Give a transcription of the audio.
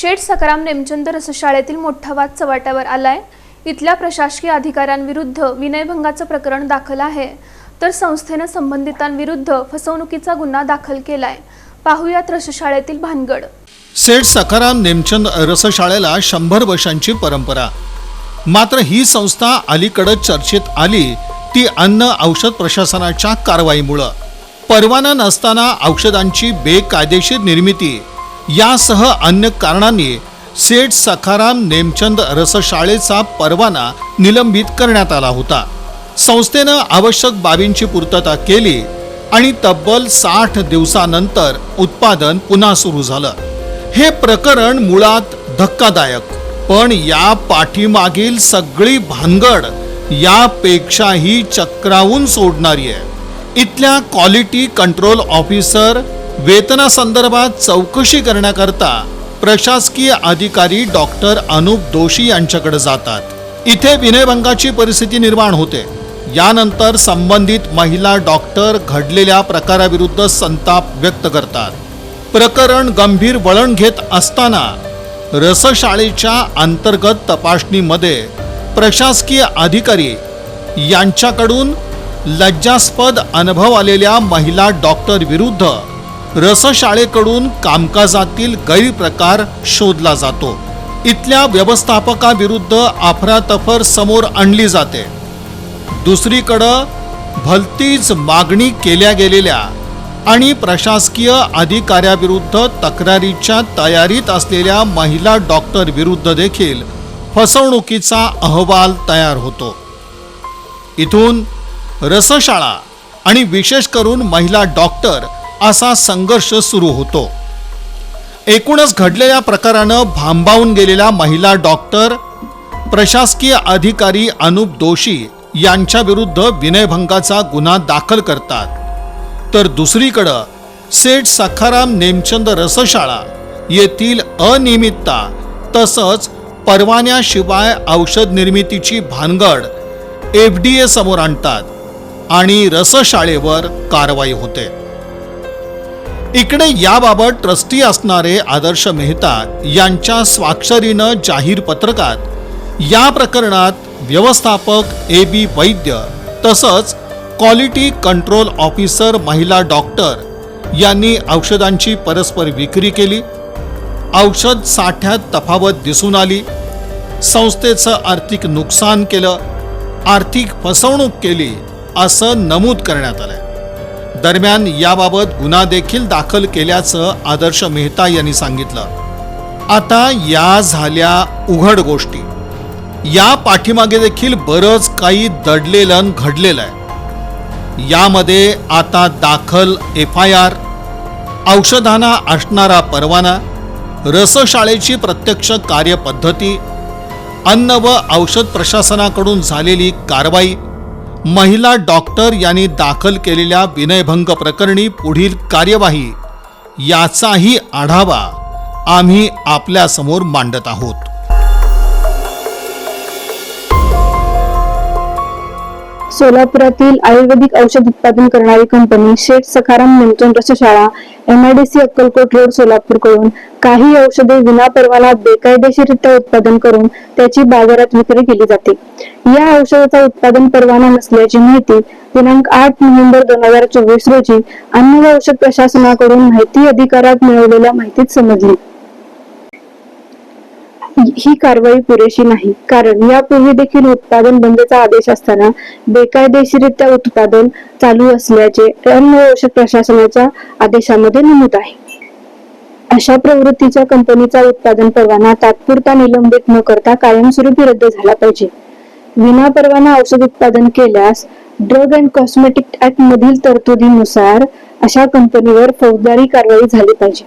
शेठ सकाराम नेमचंद रसशाळेतील मोठा वाद चव्हाट्यावर आलाय. इथल्या प्रशासकीय अधिकाऱ्यांविरुद्ध विनयभंगाचं प्रकरण दाखल आहे. तर संस्थेनं संबंधितांविरुद्ध फसवणुकीचा गुन्हा दाखल केलाय. पाहुयात रसशाळेतील भानगड. सेठ सखाराम नेमचंद रसशाळेला शंभर वर्षांची परंपरा. मात्र ही संस्था अलीकडं चर्चेत आली ती अन्न औषध प्रशासनाच्या कारवाईमुळं. परवाना नसताना औषधांची बेकायदेशीर निर्मिती यासह अन्य कारणांनी सेठ सखाराम नेमचंद रसशाळेचा परवाना निलंबित करण्यात आला होता. संस्थेनं आवश्यक बाबींची पूर्तता केली आणि तब्बल साठ दिवसानंतर उत्पादन पुन्हा सुरू झालं. हे प्रकरण मुळात धक्कादायक पण या पाठीमागील सगळी भानगड यापेक्षाही चक्रावून सोडणारी आहे. इथल्या क्वालिटी कंट्रोल ऑफिसर वेतनासंदर्भात चौकशी करण्याकरता प्रशासकीय अधिकारी डॉक्टर अनुप दोशी यांच्याकडे जातात. इथे विनयभंगाची परिस्थिती निर्माण होते. यानंतर संबंधित महिला डॉक्टर घडलेल्या प्रकाराविरुद्ध संताप व्यक्त करतात. प्रकरण गंभीर वळण घेत असताना रसशाळेच्या अंतर्गत तपासणीमध्ये प्रशासकीय अधिकारी यांच्याकडून लज्जास्पद अनुभव आलेल्या महिला डॉक्टर विरुद्ध रसशाळेकडून कामकाजातील गैरप्रकार शोधला जातो. इथल्या व्यवस्थापकाविरुद्ध अफरातफर समोर आणली जाते. दुसरीकडं भलतीच मागणी केल्या गेलेल्या आणि प्रशासकीय अधिकाऱ्याविरुद्ध तक्रारीच्या तयारीत असलेल्या महिला डॉक्टर विरुद्ध देखील फसवणुकीचा अहवाल तयार होतो. इथून रसशाळा आणि विशेष करून महिला डॉक्टर असा संघर्ष सुरू होतो. एकूणच घडलेल्या प्रकारानं भांबावून गेलेल्या महिला डॉक्टर प्रशासकीय अधिकारी अनुप दोशी यांच्या विरुद्ध विनयभंगाचा गुन्हा दाखल करतात. तर दुसरीकडं सेठ सखाराम नेमचंद रसशाळा येथील अनियमितता तसंच परवान्याशिवाय औषध निर्मितीची भानगड एफ डी ए समोर आणतात आणि रसशाळेवर कारवाई होते. इकडे याबाबत ट्रस्टी असणारे आदर्श मेहता यांच्या स्वाक्षरीनं जाहीर पत्रकात या प्रकरणात व्यवस्थापक ए बी वैद्य तसंच क्वालिटी कंट्रोल ऑफिसर महिला डॉक्टर यांनी औषधांची परस्पर विक्री केली. औषध साठ्यात तफावत दिसून आली. संस्थेचं आर्थिक नुकसान केलं. आर्थिक फसवणूक केली असं नमूद करण्यात आलंय. दरम्यान याबाबत गुन्हा देखील दाखल केल्याचं आदर्श मेहता यांनी सांगितलं. आता या झाल्या उघड गोष्टी. या पाठीमागे देखील बरंच काही दडलेलं घडलेलं आहे. यामध्ये आता दाखल एफ आय आर औषधांना असणारा परवाना रसशाळेची प्रत्यक्ष कार्यपद्धती अन्न व औषध प्रशासनाकडून झालेली कारवाई महिला डॉक्टर यांनी दाखल केलेल्या विनयभंग प्रकरणी पुढील कार्यवाही याचाही आढावा आम्ही आपल्यासमोर मांडत आहोत. सोलापुरातील आयुर्वेदिक औषध उत्पादन करणारी company Sheth Sakharam Manchan Rasashala MIDC Akkalkot road सोलापूरकडून काही औषधे विनापरवाना बेकायदेशीररित्या उत्पादन करून त्याची बाजारात विक्री केली जाते. या औषधाचा उत्पादन परवाना नसल्याची माहिती दिनांक आठ नोव्हेंबर दोन हजार चोवीस रोजी अन्न व औषध प्रशासनाकडून माहिती अधिकारात मिळवलेल्या माहितीत समजली. ही कारवाई पुरेशी नाही. कारण यापूर्वी देखील उत्पादन बंदचा आदेश असताना बेकायदेशीरित्या उत्पादन चालू असल्याचे अन्न औषध प्रशासनाच्या आदेशामध्ये नमूद आहे. अशा प्रवृत्तीच्या कंपनीचा उत्पादन परवाना तात्पुरता निलंबित न करता कायमस्वरूपी रद्द झाला पाहिजे. विना परवाना औषध उत्पादन केल्यास ड्रग अँड कॉस्मेटिक ऍक्ट मधील तरतुदीनुसार अशा कंपनीवर फौजदारी कारवाई झाली पाहिजे.